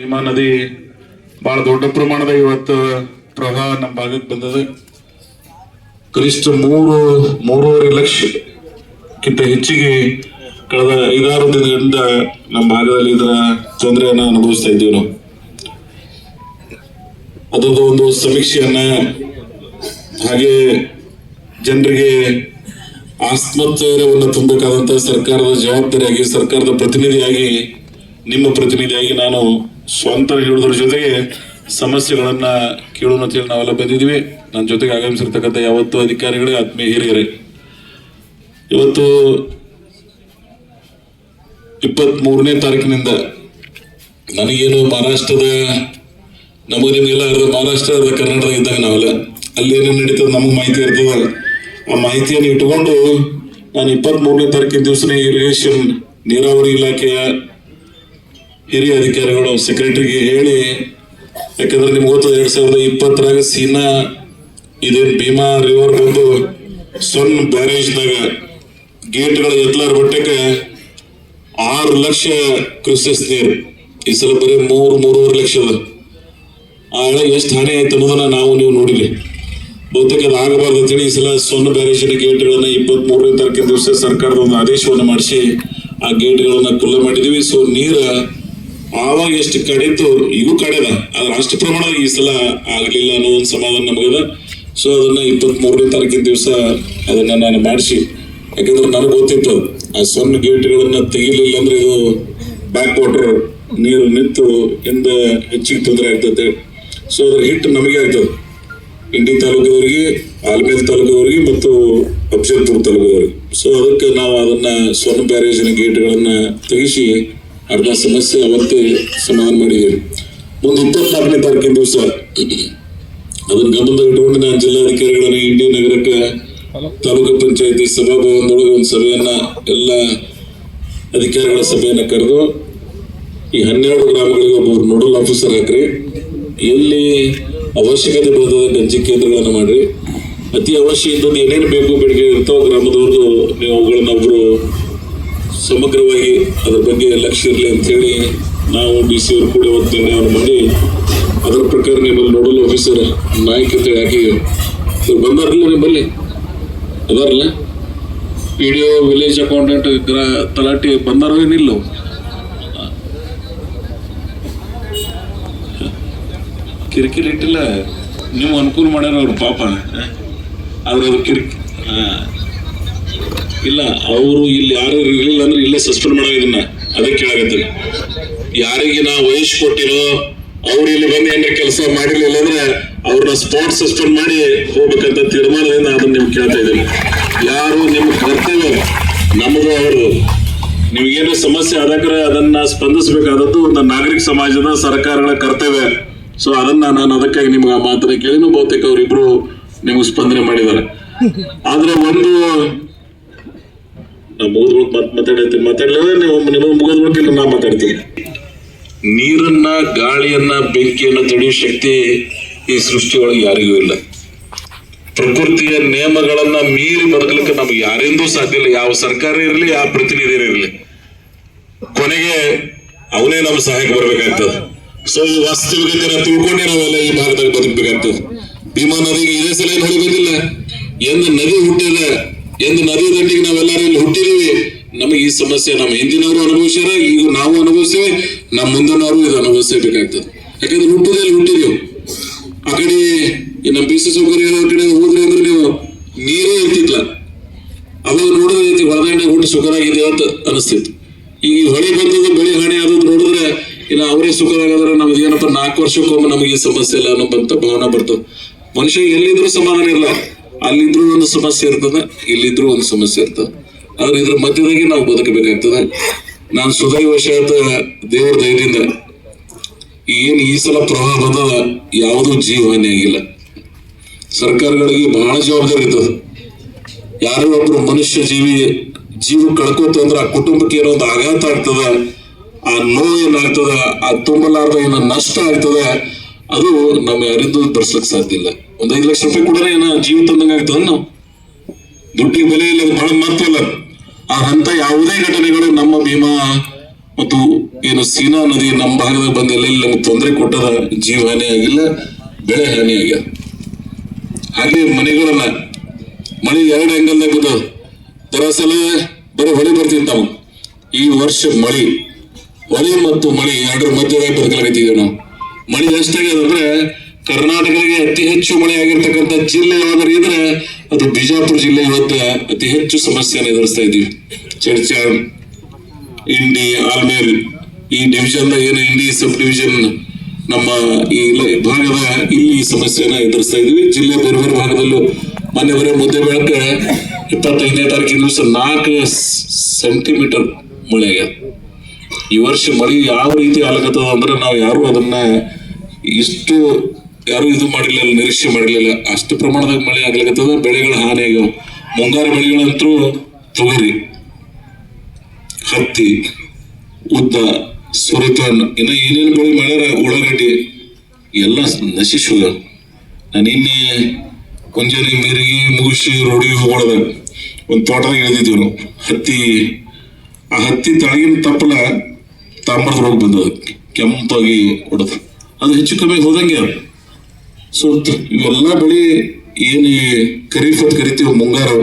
ಭೀಮಾ ನದಿ ಬಹಳ ದೊಡ್ಡ ಪ್ರಮಾಣದ ಇವತ್ತು ಪ್ರವಾಹ ನಮ್ಮ ಭಾಗಕ್ಕೆ ಬಂದದ. ಕನಿಷ್ಠ ಮೂರು, ಮೂರುವರೆ ಲಕ್ಷಕ್ಕಿಂತ ಹೆಚ್ಚಿಗೆ ಕಳೆದ ಐದಾರು ದಿನಗಳಿಂದ ನಮ್ಮ ಭಾಗದಲ್ಲಿ ಇದರ ತೊಂದರೆಯನ್ನ ಅನುಭವಿಸ್ತಾ ಇದ್ದೀವಿ ನಾವು. ಅದರದ್ದು ಒಂದು ಸಮೀಕ್ಷೆಯನ್ನ ಹಾಗೆ ಜನರಿಗೆ ಆತ್ಮಸ್ಥೈರ್ಯವನ್ನು ತುಂಬಬೇಕಾದಂತಹ ಸರ್ಕಾರದ ಜವಾಬ್ದಾರಿಯಾಗಿ, ಸರ್ಕಾರದ ಪ್ರತಿನಿಧಿಯಾಗಿ, ನಿಮ್ಮ ಪ್ರತಿನಿಧಿಯಾಗಿ ನಾನು ಸ್ವಂತ ಹೇಳುವುದರ ಜೊತೆಗೆ ಸಮಸ್ಯೆಗಳನ್ನ ಕೇಳೋಣ ಅಂತೇಳಿ ನಾವೆಲ್ಲ ಬಂದಿದ್ದೀವಿ. ನನ್ನ ಜೊತೆಗೆ ಆಗಮಿಸಿರ್ತಕ್ಕಂಥ ಯಾವತ್ತು ಅಧಿಕಾರಿಗಳೇ, ಆತ್ಮೀಯ ಹಿರಿಯರೇ. ಇವತ್ತು ಇಪ್ಪತ್ತ್ ಮೂರನೇ ತಾರೀಕಿನಿಂದ ನನಗೇನು ಮಹಾರಾಷ್ಟ್ರದ, ನಮಗೆ ನಿಮಗೆಲ್ಲ ಅರ್ಧ ಮಹಾರಾಷ್ಟ್ರ, ಅರ್ಧ ಕರ್ನಾಟಕ ಇದ್ದಾಗ ನಾವೆಲ್ಲ ಅಲ್ಲಿ ಏನೇನು ನಡೀತದೆ ನಮಗೆ ಮಾಹಿತಿ ಇರ್ತದೆ. ಆ ಮಾಹಿತಿಯನ್ನು ಇಟ್ಟುಕೊಂಡು ನಾನು ಇಪ್ಪತ್ತ್ ಮೂರನೇ ತಾರೀಕಿನ ದಿವಸನೇ ಇರಿಗೇಷನ್ ನೀರಾವರಿ ಇಲಾಖೆಯ ಹಿರಿಯ ಅಧಿಕಾರಿಗಳು ಸೆಕ್ರೆಟರಿಗೆ ಹೇಳಿ, ಯಾಕಂದ್ರೆ ನಿಮ್ಗೆ ಗೊತ್ತದ ಎರಡ್ ಸಾವಿರದ ಇಪ್ಪತ್ತರಾಗ ಸೀನಾ ಇದೇನ್ ಭೀಮಾ ರಿವರ್ ಬಂದು ಸಣ್ಣ ಬ್ಯಾರೇಜ್ದಾಗ ಗೇಟ್ಗಳ ಎತ್ತಲಾರ ಬಟ್ಟಕ್ಕೆ ಆರು ಲಕ್ಷ ಕ್ಯೂಸೆಸ್ ನೀರು. ಈ ಸಲ ಬರೀ ಮೂರು, ಮೂರುವರೆ ಲಕ್ಷ ಆ ಹಣ ಎಷ್ಟು ಹಾನಿ ಆಯ್ತು ಅನ್ನೋದನ್ನ ನಾವು ನೀವು ನೋಡಿಲಿ ಬಹುತೇಕ ಅದು ಆಗಬಾರ್ದು ಅಂತೇಳಿ ಈ ಸಲ ಸೊನ್ನ ಬ್ಯಾರೇಜಿನ ಗೇಟ್ಗಳನ್ನ ಇಪ್ಪತ್ತ್ ಮೂರನೇ ತಾರೀಕಿನ ದಿವಸ ಸರ್ಕಾರದ ಒಂದು ಆದೇಶವನ್ನು ಮಾಡಿಸಿ ಆ ಗೇಟ್ಗಳನ್ನ ಖುಲ್ಲ ಮಾಡಿದೀವಿ. ಸೊ ನೀರ ಆವಾಗ ಎಷ್ಟು ಕಡಿತು ಈಗೂ ಕಡೆದ ಆದ್ರೆ ಅಷ್ಟು ಪ್ರಮಾಣ ಈ ಸಲ ಆಗಲಿಲ್ಲ ಅನ್ನೋ ಒಂದು ಸಮಾಧಾನ ನಮಗದ. ಸೊ ಅದನ್ನ ಇಪ್ಪತ್ತ್ ಮೂರನೇ ತಾರೀಕಿನ ದಿವಸ ಅದನ್ನ ನಾನು ಮಾಡಿಸಿ. ಯಾಕಂದ್ರೆ ನನಗೆ ಗೊತ್ತಿತ್ತು, ಆ ಸಣ್ಣ ಗೇಟ್ಗಳನ್ನ ತೆಗಿಲಿಲ್ಲ ಅಂದ್ರೆ ಇದು ಬ್ಯಾಕ್ ವಾಟರ್ ನೀರು ನಿಂತು ಇಂದ ಹೆಚ್ಚಿಗೆ ತೊಂದರೆ ಆಗ್ತದೆ ಸೊ ಅದ್ರ ಹಿಟ್ ನಮಗೆ ಆಗ್ತದೆ ಇಂಡಿ ತಾಲೂಕದವರಿಗೆ ಆಲ್ಮೇಲ್ ತಾಲೂಕದವರಿಗೆ ಮತ್ತು ಅಫಜಲ್ಪುರ ತಾಲೂಕದವರಿಗೆ ಸೊ ಅದಕ್ಕೆ ನಾವು ಅದನ್ನ ಸ್ವರ್ಣ ಬ್ಯಾರೇಜಿನ ಗೇಟ್ಗಳನ್ನ ತೆಗಿಸಿ ಅರ್ಧ ಸಮಸ್ಯೆ ಅವತ್ತೇ ಸಮಾಧಾನ ಮಾಡಿದ್ದೀವಿ ಮುಂದೆ ಇಪ್ಪತ್ನಾಲ್ಕನೇ ತಾರೀಕಿನ ದಿವಸ. ಅದನ್ನ ಗಮನದಲ್ಲಿ ಇಟ್ಕೊಂಡು ನಾನು ಜಿಲ್ಲಾಧಿಕಾರಿಗಳನ್ನ ಇಂಡಿ ನಗರಕ್ಕೆ ತಾಲೂಕು ಪಂಚಾಯತಿ ಸಭಾಭವನದೊಳಗೆ ಒಂದು ಸಭೆಯನ್ನ ಎಲ್ಲ ಅಧಿಕಾರಿಗಳ ಸಭೆಯನ್ನ ಕರೆದು ಈ ಹನ್ನೆರಡು ಗ್ರಾಮಗಳಿಗೆ ಒಬ್ಬರು ನೋಡಲ್ ಆಫೀಸರ್ ಹಾಕ್ರಿ. ಎಲ್ಲಿ ಅವಶ್ಯಕತೆ ಬರ್ತದೆ ಗಂಜಿ ಕೇಂದ್ರಗಳನ್ನು ಮಾಡ್ರಿ. ಅತಿ ಅವಶ್ಯ ಇದ್ದದ್ದು ಏನೇನು ಬೇಕು ಬೇಡಿಕೆ ಇರ್ತಾವ ಗ್ರಾಮದವ್ರದ್ದು ನೀವು ಅವುಗಳನ್ನ ಒಬ್ರು ಸಮಗ್ರವಾಗಿ ಅದರ ಬಗ್ಗೆ ಲಕ್ಷ್ಯ ಇರಲಿ ಅಂತೇಳಿ ನಾವು ಡಿ ಸಿ ಅವರು ಕೂಡ ಇವತ್ತು ನಿರ್ಣಯವನ್ನು ಮಾಡಿ ಅದರ ಪ್ರಕಾರ ನಿಮ್ಮಲ್ಲಿ ನೋಡಲ್ ಆಫೀಸರ್ ನಾಯಕ್ ಅಂತೇಳಿ ಹಾಕಿ ನೀವು ಬಂದಾರಲ್ಲ ನಿಮ್ಮಲ್ಲಿ ಅದಾರಲ್ಲ P D O village accountant ಗ್ರಾ ತಲಾಟಿ ಬಂದಾರೋ ಏನಿಲ್ಲ ಕಿರಿಕಿರಿ ಇಟ್ಟಿಲ್ಲ, ನೀವು ಅನುಕೂಲ ಮಾಡ್ಯಾರ ಅವ್ರು ಪಾಪ. ಆದ್ರೆ ಅದು ಕಿರಿಕಿ ಹಾ. ಇಲ್ಲ, ಅವರು ಇಲ್ಲಿ ಯಾರು ಇರಲಿಲ್ಲ ಅಂದ್ರೆ ಇಲ್ಲೇ ಸಸ್ಪೆಂಡ್ ಮಾಡೋ ಇದನ್ನ. ಅದಕ್ಕೆ ಕೇಳಾಗತ್ತೆ ಯಾರಿಗೆ ನಾ ವಯಸ್ಸು ಕೊಟ್ಟಿರೋ, ಅವ್ರು ಇಲ್ಲಿ ಬಂದು ಏನಾರ ಕೆಲಸ ಮಾಡಿರ್ಲಿಲ್ಲ ಅಂದ್ರೆ ಅವ್ರನ್ನ ಸ್ಪಾಟ್ ಸಸ್ಪೆಂಡ್ ಮಾಡಿ ಹೋಗ್ಬೇಕಂತ ತೀರ್ಮಾನದಿಂದ ಅದನ್ನ ನಿಮ್ಗೆ ಕೇಳ್ತಾ ಇದ್ದೀನಿ. ಯಾರು ನಿಮ್ಮ ಕರ್ತವ್ಯ? ನಮ್ಮದು ಅವರು ನಿಮ್ಗೇನು ಸಮಸ್ಯೆ ಆದಾಗ್ರೆ ಅದನ್ನ ಸ್ಪಂದಿಸಬೇಕಾದದ್ದು ಒಂದು ನಾಗರಿಕ ಸಮಾಜದ ಸರ್ಕಾರಗಳ ಕರ್ತವ್ಯ. ಸೊ ಅದನ್ನ ನಾನು ಅದಕ್ಕಾಗಿ ನಿಮ್ಗೆ ಆ ಮಾತನ್ನ ಕೇಳಿನೂ ಬಹುತೇಕ ಅವರಿಬ್ರು ನಿಮ್ಗೆ ಸ್ಪಂದನೆ ಮಾಡಿದ್ದಾರೆ. ಆದ್ರೆ ಒಂದು ಮಾತಾಡಲಿಲ್ಲ ನೀವು ನಿಮಗೆ ನಾ ಮಾತಾಡ್ತೀನಿ. ನೀರನ್ನ, ಗಾಳಿಯನ್ನ, ಬೆಂಕಿಯನ್ನ ತಡೆಯುವ ಶಕ್ತಿ ಈ ಸೃಷ್ಟಿಯೊಳಗೆ ಯಾರಿಗೂ ಇಲ್ಲ. ಪ್ರಕೃತಿಯ ನಿಯಮಗಳನ್ನ ಮೀರಿ ಬದುಕಲಿಕ್ಕೆ ನಮ್ಗೆ ಯಾರಿಂದೂ ಸಾಧ್ಯ ಇಲ್ಲ. ಯಾವ ಸರ್ಕಾರ ಇರಲಿ, ಯಾವ ಪ್ರತಿನಿಧಿ ಇರಲಿ. ಕೊನೆಗೆ ಅವನೇ ನಮ್ಮ ಸಹಾಯಕ್ಕೆ ಬರ್ಬೇಕಾಗ್ತದೆ. ಸೊ ವಾಸ್ತವಿಕತೆನ ತಿಳ್ಕೊಂಡೇ ನಾವೆಲ್ಲ ಈ ಭಾಗದಾಗ ಬದುಕಬೇಕಾಗ್ತದೆ. ಭೀಮಾ ನದಿಗೆ ಇದೇ ಸಲ ಏನು ಹೊಳಿ ಬಂದಿಲ್ಲ. ಎಂದು ನದಿ ಹುಟ್ಟಿದ ಎಂದು ನದಿ ದಂಡಿಗೆ ನಾವೆಲ್ಲರೂ ಇಲ್ಲಿ ಹುಟ್ಟಿದೀವಿ ನಮಗೆ ಈ ಸಮಸ್ಯೆ ನಮ್ಮ ಹಿಂದಿನವರು ಅನುಭವಿಸ್ಯಾರ, ಈಗ ನಾವು ಅನುಭವಿಸ್ತೇವೆ. ನಮ್ಮ ಮುಂದಿನವರು ಇದು ಅನುಭವಿಸಬೇಕಾಗ್ತದೆ ಯಾಕಂದ್ರೆ ಹುಟ್ಟದಲ್ಲಿ ಹುಟ್ಟಿದೀವಿ. ಆ ಕಡೆ ನಮ್ಮ ಬಿ ಸಿ ಸೌಕರ್ಯ ಕಡೆ ಹೋದ್ರೆ ಅಂದ್ರೆ ನೀವು ನೀರೇ ಇರ್ತಿತ್ತಲ್ಲ ಅವಾಗ ನೋಡಿದ್ರೆ ಹೊರದಂಡೆ ಹುಟ್ಟಿ ಸುಖರಾಗಿದೆ ಅಂತ ಅನಿಸ್ತಿತ್ತು. ಈಗ ಈ ಹೊಳೆ ಬಂದದ್ದು ಬೆಳೆ ಹಾನಿ ಆದದ್ದು ನೋಡಿದ್ರೆ ಇನ್ನು ಅವರೇ ಸುಖರಾಗದ್ರೆ ನಮ್ಗೆ ಏನಪ್ಪ, ನಾಲ್ಕು ವರ್ಷಕ್ಕೊಮ್ಮೆ ನಮಗೆ ಈ ಸಮಸ್ಯೆ ಇಲ್ಲ ಅನ್ನೋ ಬಂತ ಭಾವನೆ ಬರ್ತದೆ. ಮನುಷ್ಯ ಎಲ್ಲಿದ್ರು ಸಮಾಧಾನ ಇಲ್ಲ ಅಲ್ಲಿದ್ರು ಒಂದು ಸಮಸ್ಯೆ ಇರ್ತದೆ, ಇಲ್ಲಿದ್ರು ಒಂದು ಸಮಸ್ಯೆ ಇರ್ತದೆ. ಆದ್ರೆ ಇದ್ರ ಮಧ್ಯದಾಗೆ ನಾವು ಬದುಕಬೇಕಾಗ್ತದೆ. ನಾನು ಸುದೈವಶಾತ ದೇವ್ರ ದಯದಿಂದ ಏನು ಈ ಸಲ ಪ್ರವಾಹ ಬಂದದ ಯಾವುದೂ ಜೀವಹಾನಿ ಆಗಿಲ್ಲ. ಸರ್ಕಾರಗಳಿಗೆ ಬಹಳ ಜವಾಬ್ದಾರಿ ಇರ್ತದೆ. ಯಾರೋ ಒಬ್ರು ಮನುಷ್ಯ ಜೀವಿ, ಜೀವ ಕಳ್ಕೋತ ಅಂದ್ರೆ ಆ ಕುಟುಂಬಕ್ಕೆ ಏನೋ ಒಂದು ಆಘಾತ ಆಗ್ತದ, ಆ ನೋವು ಏನಾಗ್ತದ, ಆ ತುಂಬಲಾರ್ದ ಏನೋ ನಷ್ಟ ಆಗ್ತದ ಅದು ನಮ್ಮ ಯಾರಿಂದ ಬರ್ಸ್ಲಿಕ್ಕೆ ಸಾಧ್ಯ ಇಲ್ಲ. ಒಂದ್ ಐದು ಲಕ್ಷ ರೂಪಾಯಿ ಕೂಡ ಏನ ಜೀವ ತಂದಂಗ ಆಗ್ತದ ನಾವು. ದುಡ್ಡಿಗೆ ಬೆಲೆ ಇಲ್ಲ ಬಹಳ ಮಹತ್ವ ಆ ಅಂತ ಯಾವುದೇ ಘಟನೆಗಳು ನಮ್ಮ ಭೀಮಾ ಮತ್ತು ಏನು ಸೀನಾ ನದಿ ನಮ್ಮ ಭಾಗದಾಗ ಬಂದ ಎಲ್ಲೆಲ್ಲಿ ನಮ್ಗೆ ತೊಂದರೆ ಕೊಟ್ಟದ ಜೀವ ಹಾನಿ ಆಗಿಲ್ಲ, ಬೆಳೆ ಹಾನಿ ಆಗ್ಯದ ಹಾಗೆ ಮನೆಗಳನ್ನ ಮಳೆ ಎರಡು ಆಂಗಲ್ದಾಗ ಬಿದ್ದವ ದರಸಲ ಬರೀ ಹೊಳೆ ಬರ್ತೀನಿ ನಾವು ಈ ವರ್ಷ ಮಳಿ, ಹೊಳೆ ಮತ್ತು ಮಳಿ ಎರಡರ ಮಧ್ಯದಾಗ ಬದುಕಲಾಗತ್ತಿದ್ದೇವೆ ನಾವು. ಮಳಿ ಎಷ್ಟಾಗ್ಯದ ಅಂದ್ರೆ ಕರ್ನಾಟಕಕ್ಕೆ ಅತಿ ಹೆಚ್ಚು ಮಳೆ ಆಗಿರ್ತಕ್ಕಂಥ ಜಿಲ್ಲೆ ಯಾವ್ದಾರು ಇದ್ರೆ ಅದು ಬಿಜಾಪುರ ಜಿಲ್ಲೆ ಇವತ್ತು ಅತಿ ಹೆಚ್ಚು ಸಮಸ್ಯೆಯನ್ನು ಎದುರಿಸ್ತಾ ಇದ್ದೀವಿ. ಚರ್ಚಾ ಇಂಡಿ ಆಲ್ಮೇಲ್ ಈ ಡಿವಿಷನ್ ಏನು ಇಂಡಿ ಸಬ್ ಡಿವಿಷನ್ ನಮ್ಮ ಈ ಭಾಗದ ಇಲ್ಲಿ ಸಮಸ್ಯೆನ ಎದುರಿಸ್ತಾ ಇದೀವಿ ಜಿಲ್ಲೆ ಬೇರೆ ಬೇರೆ ಭಾಗದಲ್ಲೂ ಮೊನ್ನೆ ಬರೀ ಮುದ್ದೆ ಬೆಳಕ ಇಪ್ಪತ್ತೈದನೇ ತಾರೀಕಿನ ದಿವಸ ನಾಲ್ಕು ಸೆಂಟಿಮೀಟರ್ ಮಳೆ ಆಗ್ಯದ. ಈ ವರ್ಷ ಮಳೆ ಯಾವ ರೀತಿ ಆಗ್ಲಕತ್ತದ ಅಂದ್ರೆ ನಾವು ಯಾರು ಅದನ್ನ ಇಷ್ಟು ಯಾರು ಇದು ಮಾಡಿರ್ಲಿಲ್ಲ, ನಿರೀಕ್ಷೆ ಮಾಡಿರ್ಲಿಲ್ಲ. ಅಷ್ಟು ಪ್ರಮಾಣದಾಗ ಮಳೆ ಆಗ್ಲಿಕತ್ತದ, ಬೆಳೆಗಳು ಹಾನಿ ಆಗ್ಯಾವ. ಮುಂಗಾರು ಬೆಳೆಗಳಂತೂ ತೊಗರಿ, ಹತ್ತಿ, ಉದ್ದ ಸುರತನ್ ಇನ್ನ ಏನೇನು ಬೆಳೆ ಮಳೆ ಉಳ್ಳಾಗಡ್ಡಿ, ಎಲ್ಲ ನಶಿಸುವ ನಾನು ನಿನ್ನೆ ಕುಂಜರಿ ಮಿರಿಗಿ ಮುಗಿಸಿ ರೋಡಿಗೆ ಹೋಗೋದ ಒಂದು ತೋಟದಾಗ ಇಳಿದಿದ್ದೀವಿ ನಾವು ಹತ್ತಿ, ಆ ಹತ್ತಿ ತಳಗಿನ ತಪ್ಪಲ ತಾಮ್ರದ ರೋಗ ಬಂದದ ಕೆಂಪಾಗಿ ಹೊಡೆದ. ಅದು ಹೆಚ್ಚು ಕಮ್ಮಿ ಹೋದಂಗೆ ಸೊ ಇವೆಲ್ಲ ಬೆಳೆ ಏನು ಖರೀಫ್ ಅಂತ ಕರಿತೀವಿ ಮುಂಗಾರು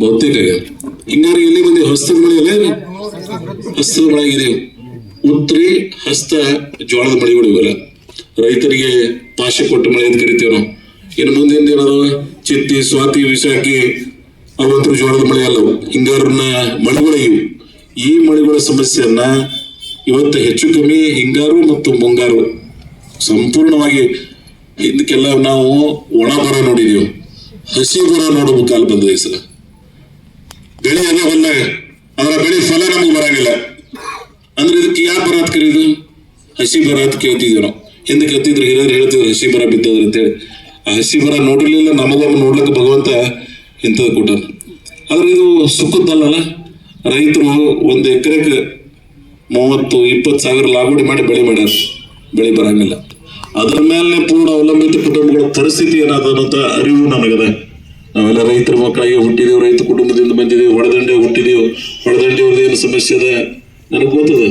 ಬಹುತೇಕ. ಹಿಂಗಾರು ಎಲ್ಲಿ ಬಂದಿವೆ ಹಸ್ತದ ಮಳೆ ಅಲ್ಲ? ಹಸ್ತದ ಮಳೆ ಆಗಿದೆ. ಉತ್ರಿ, ಹಸ್ತ ಜೋಳದ ಮಳೆಗಳು ಇವೆಲ್ಲ. ರೈತರಿಗೆ ಪಾಶೆ ಕೊಟ್ಟ ಮಳೆ ಅಂತ ಕರಿತೀವಿ ನಾವು. ಇನ್ನು ಮುಂದೆ ಏನದು ಚಿತ್ತಿ, ಸ್ವಾತಿ ವಿಶಾಖಿ ಅವಂತರು ಜೋಳದ ಮಳೆ ಅಲ್ಲವು. ಹಿಂಗಾರನ್ನ ಮಳೆಗಳು ಇವು. ಈ ಮಳೆಗಳ ಸಮಸ್ಯೆಯನ್ನ ಇವತ್ತು ಹೆಚ್ಚು ಕಮ್ಮಿ ಹಿಂಗಾರು ಮತ್ತು ಮುಂಗಾರು ಸಂಪೂರ್ಣವಾಗಿ ಇದಕ್ಕೆಲ್ಲ ನಾವು ಒಣ ಬರ ನೋಡಿದೀವಿ. ಹಸಿ ಬರ ನೋಡೋ ಕಾಲ ಬಂದ ಈ ಸಲ. ಬೆಳೆ ಹೊಲ್ದಾಗ ಅದರ ಬೆಳೆ ಫಲ ನಮಗೆ ಬರಂಗಿಲ್ಲ. ಅಂದ್ರೆ ಇದಕ್ಕೆ ಯಾವ ಬರ ಅಂತ ಕರೀದು? ಹಸಿ ಬರ ಅಂತ ಕೇಳ್ತಿದ್ವಿ ನಾವು. ಹಿಂದೆ ಕತ್ತಿದ್ರು ಹಿರಿಯರು ಹೇಳ್ತಿದ್ರು, ಹಸಿ ಬರ ಬಿದ್ದವ್ರು ಅಂತೇಳಿ ಆ ಹಸಿ ಬರ ನೋಡಿರ್ಲಿಲ್ಲ ನಮಗೊಮ್ಮೆ ನೋಡ್ಲಿಕ್ಕೆ ಭಗವಂತ ಇಂಥದ್ದು ಕೊಟ್ಟಾನ. ಆದ್ರೆ ಇದು ಸುಖದ್ದಲ್ಲ ರೈತರು ಒಂದು ಎಕರೆಗೆ ಮೂವತ್ತು ಇಪ್ಪತ್ತು ಸಾವಿರ ಲಾಗುಡಿ ಮಾಡಿ ಬೆಳೆ ಮಾಡ್ಯಾರ. ಬೆಳೆ ಬರಂಗಿಲ್ಲ. ಅದ್ರ ಮೇಲೆ ಪೂರ್ಣ ಅವಲಂಬಿತ ಕುಟುಂಬಗಳ ಪರಿಸ್ಥಿತಿ ಏನಾದ ಅನ್ನೋಂಥ ಅರಿವು ನನಗದ. ನಾವೆಲ್ಲ ರೈತರ ಮಕ್ಕಳಿಗೆ ಹುಟ್ಟಿದೀವಿ, ರೈತ ಕುಟುಂಬದಿಂದ ಬಂದಿದ್ದೀವಿ ಹೊಡೆದಂಡೆ ಹುಟ್ಟಿದೀವಿ, ಹೊಡೆದಂಡೆ ಏನು ಸಮಸ್ಯೆ ಅದ? ನನಗೆ ಗೊತ್ತದ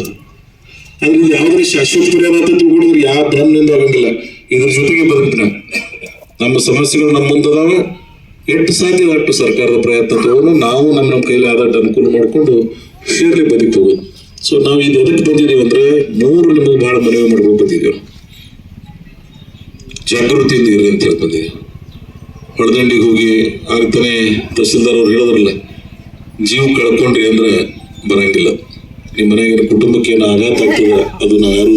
ಅಂದ್ರೆ ಯಾವ್ದ್ರ ಶಾಶ್ವತ ಪರಿಹಾರ ಅಂತ ಯಾವ ಭ್ರಮನಿಂದ ಆಗಂಗಿಲ್ಲ. ಇದ್ರ ಜೊತೆಗೆ ಬದುಕ್ತೀವಿ ನಾವು ನಮ್ಮ ಸಮಸ್ಯೆಗಳು ನಮ್ಮ ಮುಂದದಾವ. ಎಷ್ಟು ಸಾಧ್ಯ ಅಷ್ಟು ಸರ್ಕಾರದ ಪ್ರಯತ್ನ ತಗೊಂಡು ನಾವು ನಮ್ಮ ನಮ್ಮ ಕೈಲಿ ಆದಷ್ಟು ಅನುಕೂಲ ಮಾಡಿಕೊಂಡು ಸೇರ್ಲಿ ಬದುಕಿ ಹೋಗೋದು. ಸೊ ನಾವು ಇದು ಎದಕ್ಕೆ ಬಂದಿದ್ದೀವಿ ಅಂದ್ರೆ ಮೂರು ನಿಮಗೆ ಬಹಳ ಮನವಿ ಮಾಡ್ಕೊಂಡು ಬಂದಿದ್ದೀವಿ ಜಾಗೃತಿಯಿಂದ ಇರಿ ಅಂತ ಹೇಳಿ ಬಂದಿದ್ದೀವಿ ಹೋಗಿ ಆಗ್ತಾನೆ ತಹಸೀಲ್ದಾರ್ ಅವ್ರು ಹೇಳಿದ್ರಲ್ಲ, ಜೀವ ಕಳ್ಕೊಂಡ್ರಿ ಅಂದ್ರೆ ಬರಂಗಿಲ್ಲ. ನಿಮ್ಮ ಮನೆಗೆ ಕುಟುಂಬಕ್ಕೆ ಏನು ಆಘಾತ ಆಗ್ತದೆ, ಅದು ನಾವು ಯಾರು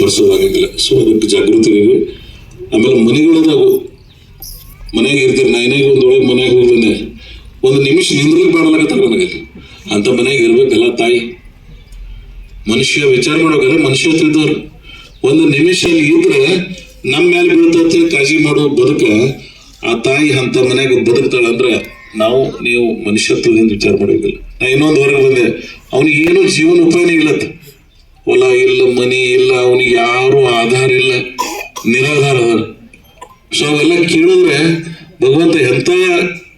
ಬರ್ಸೋದಾಗಂಗಿಲ್ಲ ಸೊ ಅದಕ್ಕೆ ಜಾಗೃತಿ ಇರಿ ಆಮೇಲೆ ಮನೆಗಳದಾಗ ಮನೆಗೆ ಇರ್ತೀರಿ, ನಾ ಏನಾಗ ಒಂದು ಒಳಗೆ ಮನೆಗೆ ಹೋಗಿ ಒಂದು ನಿಮಿಷ ನಿಂದ್ರಲಿಕ್ಕೆ ಮಾಡಲಾಗತ್ತಾರ ನನಗೆ. ಅಂತ ಮನೆಗೆ ಇರ್ಬೇಕಲ್ಲ ತಾಯಿ. ಮನುಷ್ಯ ವಿಚಾರ ಮಾಡೋಕಲ್ಲ ಮನುಷ್ಯ ತಿದ್ದವ್ರು ಒಂದು ನಿಮಿಷ ಇದ್ರೆ ನಮ್ಮ ಮೇಲೆ ಬೀಳ್ತೈತೆ ಕಾಜಿ ಮಾಡೋ ಬದುಕ. ಆ ತಾಯಿ ಅಂತ ಬದುಕ್ತಾಳೆ ಅಂದ್ರೆ ನಾವು, ನೀವು ಮನುಷ್ಯತ್ವದಿಂದ ವಿಚಾರ ಮಾಡಬೇಕಿಲ್ಲ ನಾ ಇನ್ನೊಂದು ಹೊರಗೆ ಬಂದೆ. ಅವನಿಗೆ ಏನೂ ಜೀವನ ಉಪಾಯನೇ ಇಲ್ಲತ್ತ ಹೊಲ ಇಲ್ಲ, ಮನಿ ಇಲ್ಲ, ಅವನಿಗೆ ಯಾರು ಆಧಾರ ಇಲ್ಲ. ನಿರಾಧಾರ ಅದಾರ ಸೊ ಅವೆಲ್ಲ ಕೇಳಿದ್ರೆ ಭಗವಂತ ಎಂತ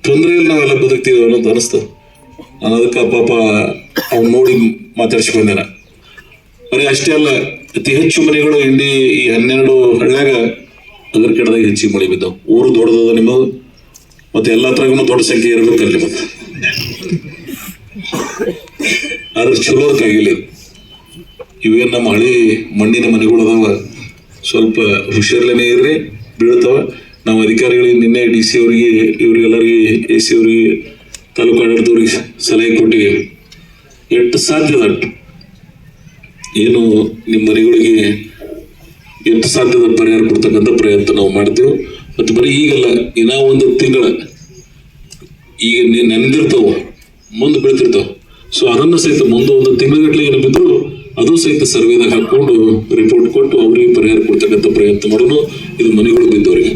ತೊಂದರೆಯಲ್ಲಿ ನಾವೆಲ್ಲ ಬದುಕ್ತೀವಿ ಅನ್ನೋದು ಅನಿಸ್ತದೆ. ನಾನು ಅದಕ್ಕೆ ಪಾಪ ಅವ್ನು ನೋಡಿ ಮಾತಾಡ್ಸಿ ಬಂದೆ. ಬರೀ ಅಷ್ಟೇ ಅಲ್ಲ, ಅತಿ ಹೆಚ್ಚು ಮನೆಗಳು ಇಲ್ಲಿ ಈ ಹನ್ನೆರಡು ಹಳ್ಳ್ಯಾಗ ಅದ್ರ ಕೆಡದಾಗ ಹೆಚ್ಚಿಗೆ ಮಳೆ ಬಿದ್ದಾವ. ಊರು ದೊಡ್ಡದದ ನಿಮ್ಮದು? ಮತ್ತೆ ಎಲ್ಲ ತರಗೂ ದೊಡ್ಡ ಸಂಖ್ಯೆ ಇರ್ಬೇಕಲ್ಲ ನಿಮ್ಮದು ಆದ್ರೆ ಚಲೋ ಆಗಿಲ್ಲ ಇವೇನು ನಮ್ಮ ಹಳಿ ಮಣ್ಣಿನ ಮನೆಗಳು ಅದಾವ? ಸ್ವಲ್ಪ ಹುಷಾರ್ಲೇನೆ ಇರ್ರಿ, ಬೀಳ್ತಾವ. ನಾವು ಅಧಿಕಾರಿಗಳಿಗೆ ನಿನ್ನೆ ಡಿ ಸಿ ಅವರಿಗೆ, ಇವ್ರಿಗೆಲ್ಲರಿಗೆ ಎ ಸಿ ಅವರಿಗೆ ತಾಲೂಕು ಆಡಳಿತವ್ರಿಗೆ ಸಲಹೆ ಕೊಟ್ಟಿವಿ. ಎಷ್ಟು ಸಾಧ್ಯದ ಏನು ನಿಮ್ಮ ಮನೆಗಳಿಗೆ ಎಷ್ಟು ಸಾಧ್ಯದ ಪರಿಹಾರ ಕೊಡ್ತಕ್ಕಂಥ ಪ್ರಯತ್ನ ನಾವು ಮಾಡ್ತೇವೆ. ಮತ್ತು ಬರೀ ಈಗಲ್ಲ ಇನ್ನ ಒಂದು ತಿಂಗಳ ಈಗ ನೆನೆದಿರ್ತಾವ, ಮುಂದೆ ಬೀಳ್ತಿರ್ತಾವ. ಸೊ ಅದನ್ನು ಸಹಿತ ಮುಂದೆ ಒಂದು ತಿಂಗಳಗಟ್ಟಲೆ ಏನು ಬಿದ್ದರೂ ಅದು ಸಹಿತ ಸರ್ವೇದಾಗ ಹಾಕ್ಕೊಂಡು ರಿಪೋರ್ಟ್ ಕೊಟ್ಟು ಅವರಿಗೆ ಪರಿಹಾರ ಕೊಡ್ತಕ್ಕಂಥ ಪ್ರಯತ್ನ ಮಾಡೋಣ ಇದು ಮನೆಗಳು ಬಿದ್ದವರಿಗೆ.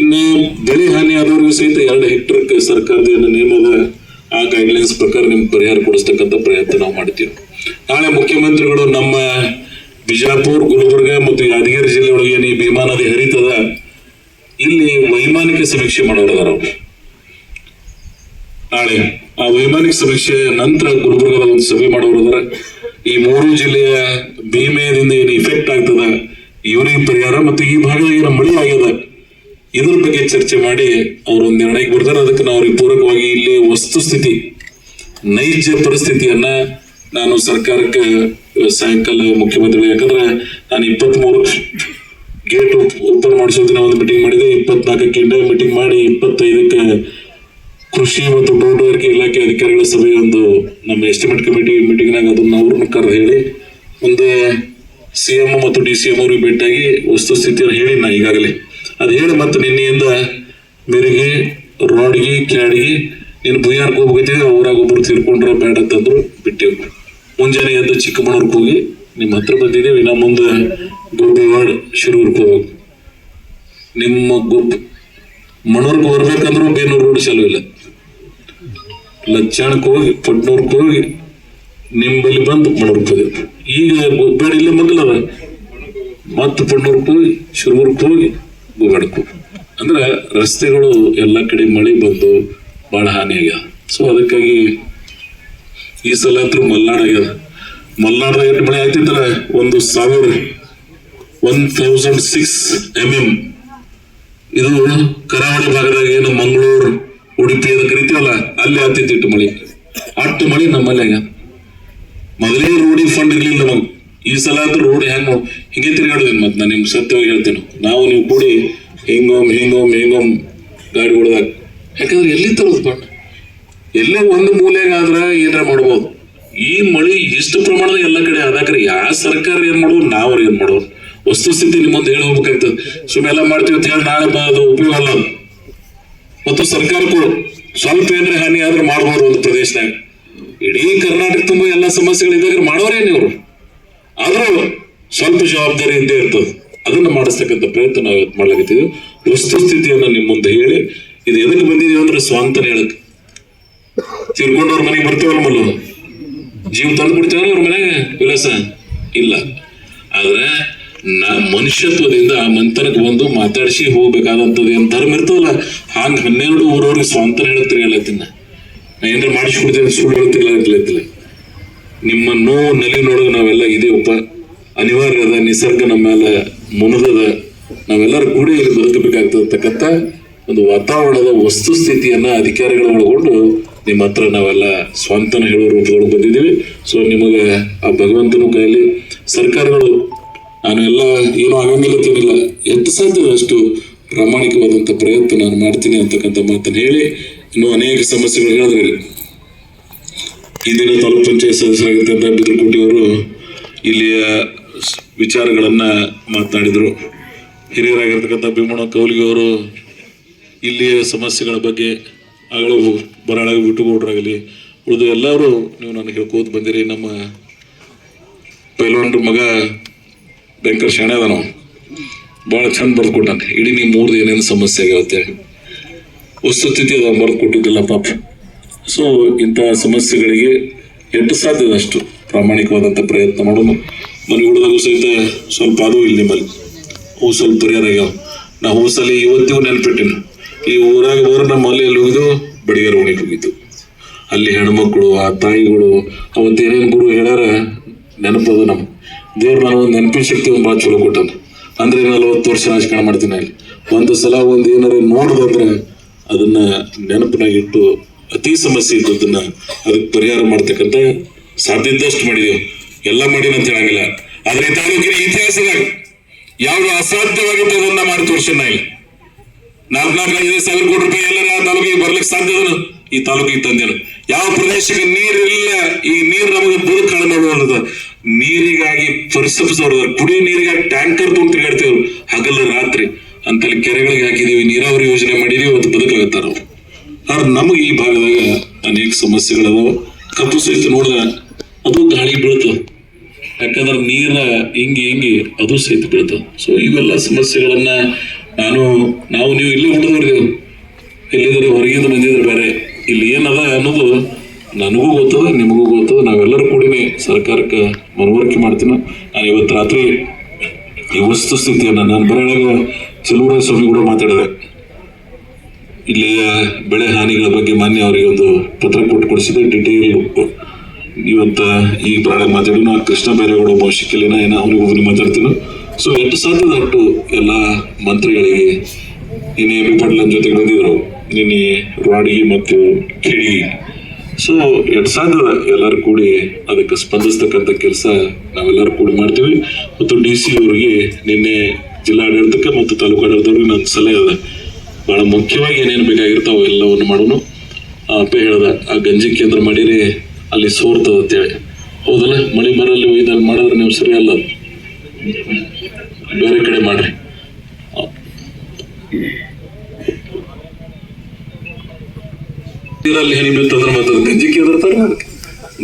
ಇನ್ನು ಬೆಳೆ ಹಾನಿ ಆದವ್ರಿಗೂ ಸಹಿತ ಎರಡು ಹೆಕ್ಟರ್ಗೆ ಸರ್ಕಾರದ ಏನು ನಿಯಮದ ಆ ಗೈಡ್ಲೈನ್ಸ್ ಪ್ರಕಾರ ನಿಮ್ಗೆ ಪರಿಹಾರ ಕೊಡಿಸ್ತಕ್ಕಂಥ ಪ್ರಯತ್ನ ನಾವು ಮಾಡ್ತೀವಿ. ನಾಳೆ ಮುಖ್ಯಮಂತ್ರಿಗಳು ನಮ್ಮ ಬಿಜಾಪುರ್, ಗುಲ್ಬರ್ಗ ಮತ್ತು ಯಾದಗಿರಿ ಜಿಲ್ಲೆ ಒಳಗೆ ಏನು ಈ ಭೀಮಾ ನದಿ ಹರಿತದ, ಇಲ್ಲಿ ವೈಮಾನಿಕ ಸಮೀಕ್ಷೆ ಮಾಡೋದಾರ ನಾಳೆ ಆ ವೈಮಾನಿಕ ಸಮೀಕ್ಷೆ ನಂತರ ಗುಲ್ಬರ್ಗದ ಒಂದು ಸಭೆ ಮಾಡೋರದಾರ ಈ ಮೂರು ಜಿಲ್ಲೆಯ ಭೀಮೆಯಿಂದ ಏನು ಇಫೆಕ್ಟ್ ಆಗ್ತದ, ಇವರಿಗೆ ಪರಿಹಾರ ಮತ್ತು ಈ ಭಾಗದ ಏನು ಮಳೆ ಆಗ್ಯದ, ಇದ್ರ ಬಗ್ಗೆ ಚರ್ಚೆ ಮಾಡಿ ಅವರು ಒಂದು ನಿರ್ಣಯಕ್ಕೆ ಬರ್ತಾರೆ. ಅದಕ್ಕೆ ನಾವು ಅವ್ರಿಗೆ ಪೂರಕವಾಗಿ ಇಲ್ಲಿ ವಸ್ತುಸ್ಥಿತಿ, ನೈಜ ಪರಿಸ್ಥಿತಿಯನ್ನ ನಾನು ಸರ್ಕಾರಕ್ಕೆ ಸಾಯಂಕಾಲ ಮುಖ್ಯಮಂತ್ರಿಗಳು ಯಾಕಂದ್ರೆ ನಾನು ಇಪ್ಪತ್ಮೂರು ಗೇಟ್ ಓಪನ್ ಮಾಡಿಸೋ ದಿನ ಒಂದು ಮೀಟಿಂಗ್ ಮಾಡಿದೆ. ಇಪ್ಪತ್ನಾಲ್ಕಕ್ಕೆ ಇಂಡಿಯಾ ಮೀಟಿಂಗ್ ಮಾಡಿ, ಇಪ್ಪತ್ತೈದಕ್ಕೆ ಕೃಷಿ ಮತ್ತು ತೋಟಗಾರಿಕೆ ಇಲಾಖೆ ಅಧಿಕಾರಿಗಳ ಸಭೆ ಒಂದು ನಮ್ಮ ಎಸ್ಟಿಮೇಟ್ ಕಮಿಟಿ ಮೀಟಿಂಗ್ನಾಗ ಅದನ್ನ ಅವ್ರನ್ನ ಕರೆದು ಹೇಳಿ ಒಂದು ಸಿ ಎಂ ಮತ್ತು ಡಿ ಸಿ ಎಂ ಅವ್ರಿಗೆ ಭೇಟಿಯಾಗಿ ವಸ್ತುಸ್ಥಿತಿಯನ್ನು ಹೇಳಿ ನಾ ಈಗಾಗಲೇ. ಅದು ಹೇಳಿ ಮತ್ತೆ ನಿನ್ನೆಯಿಂದ ಮೇರೆಗೆ, ರೋಡ್ಗೆ, ಕ್ಯಾಡ್ಗೆ, ನೀನು ಭೂಯಾರ್ಗೆ ಹೋಗ್ಬೇಕಿದ್ರೆ ಊರಾಗ ಒಬ್ರು ತೀರ್ಕೊಂಡ್ರೆ ಬೇಡ ಅಂತಂದ್ರು ಬಿಟ್ಟೆವು ಮುಂಜಾನೆ ಎದ್ದು ಚಿಕ್ಕಮಗಳೂರ್ಗೆ ಹೋಗಿ ನಿಮ್ಮ ಹತ್ರ ಬಂದಿದ್ದೇವೆ. ಇನ್ನ ಮುಂದೆ ಗುರುವಾಡ್ ಶಿರೂರ್ಗೆ ಹೋಗ್ಬೇಕು. ನಿಮ್ಮ ಗುಬ್ ಮಣೂರ್ಗೆ ಬರ್ಬೇಕಂದ್ರೂ ಬೇನೂರು ರೋಡ್ ಚಲೋ ಇಲ್ಲ. ಲಚ್ಚಾಣಕ್ಕೆ ಹೋಗಿ, ಪಟ್ನೂರ್ಗೆ ಹೋಗಿ ನಿಂಬಲ್ಲಿ ಬಂದು ಮಣೂರ್ಗೆ ಹೋದೆ. ಈಗ ಗುಬ್ಬೇಡ ಇಲ್ಲೇ ಮೊದಲ ಮತ್ತೆ ಪಟ್ನೂರ್ಗೆ ಹೋಗಿ, ಶಿರೂರ್ಗೆ ಹೋಗಿ ಗುಬ್ಬೇಡಕ್ಕೆ ಹೋಗಿ ಅಂದ್ರೆ ರಸ್ತೆಗಳು ಎಲ್ಲ ಕಡೆ ಮಳೆ ಬಂದು ಬಹಳ ಹಾನಿ ಆಗ್ಯಾವ. ಸೊ ಅದಕ್ಕಾಗಿ ಈ ಸಲ ಅಂತೂ ಮಲ್ನಾಡ್ ಆಗ್ಯದ. ಮಲ್ನಾಡ್ ಎಷ್ಟು ಮಳೆ ಆಗ್ತಿತ್ತಲ್ಲ? ಒಂದು ಸಾವಿರ one thousand six M M ಇದು ಕರಾವಳಿ ಭಾಗದಾಗ ಏನು ಮಂಗಳೂರು, ಉಡುಪಿ ಅಂತ ಕರಿತೀವಲ್ಲ, ಅಲ್ಲಿ ಆಗ್ತಿತ್ತು ಮಳೆ. ಅಷ್ಟು ಮಳೆ ನಮ್ಮಲ್ಲಿ ಆಗ್ಯದ. ಮೊದಲೇ ರೋಡಿಗೆ ಫಂಡ್ ಇರಲಿಲ್ಲ ನಾವು ಈ ಸಲ ಅಂತ ರೋಡ್ ಹೆಂಗ್ ಹಿಂಗೆ ತಿರುಗಾಡೋದಿಲ್ಲ ಮತ್ತೆ ನಾನು ನಿಮ್ಗೆ ಸತ್ಯವಾಗಿ ಹೇಳ್ತೇನೆ. ನಾವು ನೀವು ಕೂಡಿ ಹಿಂಗೊಮ್ ಹಿಂಗೊಮ್ ಹಿಂಗೊಮ್ ಗಾಡಿಗಳದಾಗ ಯಾಕಂದ್ರೆ ಎಲ್ಲಿ ತರೋದು ಫಂಡ್ ಎಲ್ಲೇ ಒಂದು ಮೂಲೆಗಾದ್ರೆ ಏನಾರ ಮಾಡ್ಬೋದು. ಈ ಮಳಿ ಇಷ್ಟು ಪ್ರಮಾಣದ ಎಲ್ಲ ಕಡೆ ಆದಾಕ್ರೆ ಯಾವ ಸರ್ಕಾರ ಏನ್ ಮಾಡೋದು, ನಾವ್ರು ಏನ್ ಮಾಡೋದು? ವಸ್ತುಸ್ಥಿತಿ ನಿಮ್ಮ ಮುಂದೆ ಹೇಳಿ ಸುಮ್ಮನೆ ಎಲ್ಲ ಮಾಡ್ತೀವಿ ಅಂತ ಹೇಳಿ ನಾಳೆ ಅದು ಉಪಯೋಗ ಅಲ್ಲ. ಮತ್ತು ಕೂಡ. ಸ್ವಲ್ಪ ಏನಾರ ಹಾನಿ ಆದ್ರೆ ಮಾಡ್ಬೋದು ಒಂದು ಪ್ರದೇಶದಾಗ. ಇಡೀ ಕರ್ನಾಟಕ ತುಂಬ ಎಲ್ಲ ಸಮಸ್ಯೆಗಳಿದ್ದಾಗ ಮಾಡೋರೇನು ಇವರು ಆದ್ರೂ ಸ್ವಲ್ಪ ಜವಾಬ್ದಾರಿ ಹಿಂದೆ ಇರ್ತದೆ. ಅದನ್ನ ಮಾಡಿಸ್ತಕ್ಕಂಥ ಪ್ರಯತ್ನ ನಾವು ಇವತ್ತು ಮಾಡ್ಲಾಕತ್ತೀವಿ ವಸ್ತುಸ್ಥಿತಿಯನ್ನ ನಿಮ್ಮ ಮುಂದೆ ಹೇಳಿ, ಇದು ಎದಕ್ಕೆ ಬಂದಿದೀವಿ ಅಂದ್ರೆ ಸ್ವಾಂತನ ಹೇಳಕ್ ತಿರ್ಕೊಂಡವ್ರ ಮನೆಗೆ ಬರ್ತೇವಲ್ಲ ಮಲ್ಲು ಜೀವ ತಂದು ಬಿಡ್ತೇವಲ್ಲ ಅವ್ರ ಮನೆಗೆ ವಿಲಾಸ ಇಲ್ಲ. ಆದ್ರೆ ನಾ ಮನುಷ್ಯತ್ವದಿಂದ ಆ ಮಂತನಕ್ಕೆ ಬಂದು ಮಾತಾಡಿಸಿ ಹೋಗ್ಬೇಕಾದಂಥದ್ದು ಏನು ಧರ್ಮ ಇರ್ತವಲ್ಲ ಹಾಂಗ ಹನ್ನೆರಡು ಊರವ್ರಿಗೆ ಸ್ವಾಂತನ ಹೇಳಕ್ ತಿರ್ಗಾಲತ್ತಿನ ನಾ ಏನಾರ ಮಾಡಿಸ್ಬಿಡ್ತೇನೆ ಸುಳ್ಳು ಹೇಳ್ತಿಲ್ಲ ಇರ್ಲತ್ತಿಲ್ಲ ನಿಮ್ಮ ನೋವು ನೋಡೋದು ನಾವೆಲ್ಲ ಇದೇವಪ್ಪ. ಅನಿವಾರ್ಯ ಅದ ನಿಸರ್ಗ ನಮ್ಮ ಮೇಲೆ ಮುನದದ ನಾವೆಲ್ಲರೂ ಕೂಡಿ ಇಲ್ಲಿ ಬದುಕಬೇಕಾಗ್ತದಂತಕ್ಕಂಥ ಒಂದು ವಾತಾವರಣದ ವಸ್ತುಸ್ಥಿತಿಯನ್ನ ಅಧಿಕಾರಿಗಳು ಒಳಗೊಂಡು ನಿಮ್ಮ ಹತ್ರ ನಾವೆಲ್ಲ ಸ್ವಂತನ ಹೇಳೋ ರೂಪದೊಳಗೆ ಬಂದಿದ್ದೀವಿ ಸೊ ನಿಮಗೆ ಆ ಭಗವಂತನ ಕೈಯಲ್ಲಿ ಸರ್ಕಾರಗಳು, ನಾನು ಎಲ್ಲ ಏನೂ ಆಗಂಗಿಲ್ಲ ತಿನ್ನಿಲ್ಲ ಎಷ್ಟು ಸಾಧ್ಯ ಅಷ್ಟು ಪ್ರಾಮಾಣಿಕವಾದಂಥ ಪ್ರಯತ್ನ ನಾನು ಮಾಡ್ತೀನಿ ಅಂತಕ್ಕಂಥ ಮಾತನ್ನು ಹೇಳಿ, ಇನ್ನೂ ಅನೇಕ ಸಮಸ್ಯೆಗಳು ಹೇಳಿದ್ರೆ ಇಲ್ಲಿ. ಈ ದಿನ ತಾಲೂಕ್ ಪಂಚಾಯತ್ ಸದಸ್ಯರಾಗಿರ್ತಕ್ಕಂಥ ಬಿದ್ರಕೋಟಿ ಅವರು ಇಲ್ಲಿಯ ವಿಚಾರಗಳನ್ನ ಮಾತನಾಡಿದರು ಹಿರಿಯರಾಗಿರ್ತಕ್ಕಂಥ ಭೀಮಣ್ಣ ಕೌಲಿಗೆ ಅವರು ಇಲ್ಲಿಯ ಸಮಸ್ಯೆಗಳ ಬಗ್ಗೆ ಅಗಳು ಬರಾಳಾಗಿ ವಿಟುಗೌಡ್ರಾಗಲಿ ಉಳಿದು ಎಲ್ಲರೂ ನೀವು ನನಗೆ ಹೇಳ್ಕೋತ ಬಂದಿರಿ. ನಮ್ಮ ಪೈಲ್ವಾನ್ರ ಮಗ ಭಯಂಕರ ಶಾಣೆ ಅದ ನಾವು ಭಾಳ ಚಂದ ಬರ್ದು ಕೊಟ್ಟಾನೆ ಇಡೀ ನೀವು ಮೂರ್ದು ಏನೇನು ಸಮಸ್ಯೆ ಆಗ್ಯಾವ ವಸ್ತುಸ್ಥಿತಿ ಅದ ಬರ್ದು ಕೊಟ್ಟಿದ್ದಿಲ್ಲ ಪಾಪ. ಸೊ ಇಂಥ ಸಮಸ್ಯೆಗಳಿಗೆ ಎಷ್ಟು ಸಾಧ್ಯದ ಅಷ್ಟು. ಪ್ರಾಮಾಣಿಕವಾದಂಥ ಪ್ರಯತ್ನ ಮಾಡೋಣ ಮನೆ ಹುಡುಗರು ಸಹಿತ ಸ್ವಲ್ಪ ಅದು ಇಲ್ಲಿ ನಿಮ್ಮಲ್ಲಿ. ಅವು ಸ್ವಲ್ಪ ಪರಿಹಾರ ಆಗ್ಯಾವ. ನಾವು ಹೂಸಲ್ಲಿ ಇವತ್ತಿಗೂ ನೆನ್ಪಿಟ್ಟಿನ. ಈ ಊರಾಗ ಬರೋ ನಮ್ಮ ಮಲೆಯಲ್ಲಿ ಹೋಗಿದ್ದು ಬಡಿಗರ ಓಣಿಗೆ ಹೋಗಿದ್ದು. ಅಲ್ಲಿ ಹೆಣ್ಮಕ್ಳು, ಆ ತಾಯಿಗಳು ಅವತ್ತು ಏನೇನು ಗುರು ಹೇಳ್ಯಾರ, ನೆನಪದು ನಮ್ಮ ದೇವ್ರು ನಾನು ಒಂದು ನೆನಪಿನ ಶಕ್ತಿ ಒಂದು ಭಾಳ ಚಲೋ ಕೊಟ್ಟಾನ. ಅಂದ್ರೆ ನಲವತ್ತು ವರ್ಷ ರಾಜಕಾರಣ ಮಾಡ್ತೀನಿ ಅಲ್ಲಿ ಒಂದು ಸಲ ಒಂದು ಏನಾರ ನೋಡ್ದಂದ್ರೆ ಅದನ್ನ ನೆನಪಿನಾಗಿಟ್ಟು ಅತಿ ಸಮಸ್ಯೆ ಇದ್ದದನ್ನ ಅದಕ್ಕೆ ಪರಿಹಾರ ಮಾಡ್ತಕ್ಕಂಥ ಸಾಧ್ಯ ಇದ್ದಷ್ಟು ಮಾಡಿದೆವು. ಎಲ್ಲ ಅಂತ ಹೇಳಂಗಿಲ್ಲ. ಆದ್ರೆ ತಾಲೂಕಿನ ಇತಿಹಾಸದಾಗ ಯಾವುದು ಅಸಾಧ್ಯವಾಗಿತ್ತು ಅದನ್ನ ಮಾಡಿ ತೋರ್ಸನ್ನ ಇಲ್ಲಿ. ನಾಲ್ಕು ಐದು ಸಾವಿರ ಕೋಟಿ ರೂಪಾಯಿ ಎಲ್ಲರೂ ಯಾವ ತಾಲೂಕಿಗೆ ಬರ್ಲಿಕ್ಕೆ ಸಾಧ್ಯ ಈ ತಾಲೂಕಿಗೆ ತಂದೇನು ಯಾವ ಪ್ರದೇಶಕ್ಕೆ ನೀರಿಲ್ಲ ಈ ನೀರು ನಮಗೆ ಬದುಕು ಕಡಿಮೆ ಮಾಡುವಂಥದ್ದು ನೀರಿಗಾಗಿ ಪರಿಸರಿಸೋರು ಕುಡಿಯೋ ನೀರಿಗಾಗಿ ಟ್ಯಾಂಕರ್ ತುಂಬ ತಿರುಗಾಡ್ತೇವ್ರು ಹಗಲು ರಾತ್ರಿ ಅಂತಲ್ಲಿ ಕೆರೆಗಳಿಗೆ ಹಾಕಿದೀವಿ, ನೀರಾವರಿ ಯೋಜನೆ ಮಾಡಿದೀವಿ ಅವತ್ತು ಬದುಕಾಗತ್ತಾರ ಆದ್ರೆ ನಮಗೆ ಈ ಭಾಗದಾಗ ಅನೇಕ ಸಮಸ್ಯೆಗಳದಾವ. ಕಪ್ಪು ಸಹಿತ ನೋಡಿದ ಅದು ಗಾಳಿ ಬೀಳ್ತದೆ ಯಾಕಂದ್ರೆ ನೀರ ಹಿಂಗಿ ಹಿಂಗಿ ಅದು ಸಹಿತ ಬೀಳ್ತದೆ ಸೊ ಇವೆಲ್ಲ ಸಮಸ್ಯೆಗಳನ್ನ ನಾನು, ನಾವು ನೀವು ಇಲ್ಲಿ ಹುಡುಗರು ಎಲ್ಲಿದ್ರೆ ಹೊರಗಿಂದ ಬಂದಿದ್ರೆ ಬೇರೆ. ಇಲ್ಲಿ ಏನದ ಅನ್ನೋದು ನನಗೂ ಗೊತ್ತದ, ನಿಮಗೂ ಗೊತ್ತದ. ನಾವೆಲ್ಲರೂ ಕೂಡಿನೇ ಸರ್ಕಾರಕ್ಕೆ ಮನವರಿಕೆ ಮಾಡ್ತೀನಿ. ನಾನು ಇವತ್ತು ರಾತ್ರಿ ಈ ವಸ್ತುಸ್ಥಿತಿಯನ್ನು ನಾನು ಬರೋಳಾಗ ಚೆಲುವರಾಯ ಸ್ವಾಮಿ ಕೂಡ ಮಾತಾಡಿದೆ. ಇಲ್ಲಿ ಬೆಳೆ ಹಾನಿಗಳ ಬಗ್ಗೆ ಮಾನ್ಯ ಅವರಿಗೆ ಒಂದು ಪತ್ರ ಕೊಟ್ಟು ಕೊಡಿಸಿದೆ ಡಿಟೇಲ್ ಇವತ್ತ ಈ ಪ್ರಾಣ ಮಾತಾಡೋಣ ಕೃಷ್ಣ ಬೈರೇಗೌಡ ಒಬ್ಬ ಏನೋ ಏನ ಅವ್ರಿಗೆ ಮಾತಾಡ್ತೀನಿ ಮಾತಾಡ್ತೀನೋ. ಸೊ ಎಂಟು ಸಾವಿರದ ಅಟ್ಟು ಎಲ್ಲ ಮಂತ್ರಿಗಳಿಗೆ, ನಿನ್ನೆ ಬಿ ಪಾಟೀಲ್ ಜೊತೆಗೆ ಬಂದಿದ್ರು. ನಿನ್ನೆ ರಾಡಿಗೆ ಮತ್ತು ಕಿಡಿಗಿ. ಸೊ ಎಷ್ಟು ಸಾವಿರದ ಎಲ್ಲರೂ ಕೂಡಿ ಅದಕ್ಕೆ ಸ್ಪಂದಿಸ್ತಕ್ಕಂಥ ಕೆಲಸ ನಾವೆಲ್ಲರೂ ಕೂಡಿ ಮಾಡ್ತೀವಿ. ಮತ್ತು ಡಿ ಸಿ ಅವರಿಗೆ ನಿನ್ನೆ ಜಿಲ್ಲಾಡಳಿತಕ್ಕೆ ಮತ್ತು ತಾಲೂಕು ಆಡಳಿತವ್ರಿಗೆ ನನ್ನ ಸಲಹೆ ಅದ. ಬಹಳ ಮುಖ್ಯವಾಗಿ ಏನೇನು ಬೇಕಾಗಿರ್ತಾವೆ ಎಲ್ಲವನ್ನು ಮಾಡೋನು ಅಪ್ಪ ಹೇಳ್ದ, ಆ ಗಂಜಿ ಕೇಂದ್ರ ಮಾಡಿರಿ ಅಲ್ಲಿ ಸೋರ್ತದ ಅಂತೇಳಿ. ಹೌದಲ್ಲ? ಮಳೆ ಬರಲ್ಲಿ ಒಯ್ದಲ್ಲಿ ಮಾಡಿದ್ರೆ ನೀವು ಸರಿ ಅಲ್ಲ. ಬೇರೆ ಕಡೆ ಮಾಡ್ರಿ. ನೀರಲ್ಲಿ ಹೆಣಿ ಬಿತ್ತಂದ್ರೆ ಮತ್ತೆ ಗಂಜಿ ಕೇಂದ್ರ ಅದಕ್ಕೆ?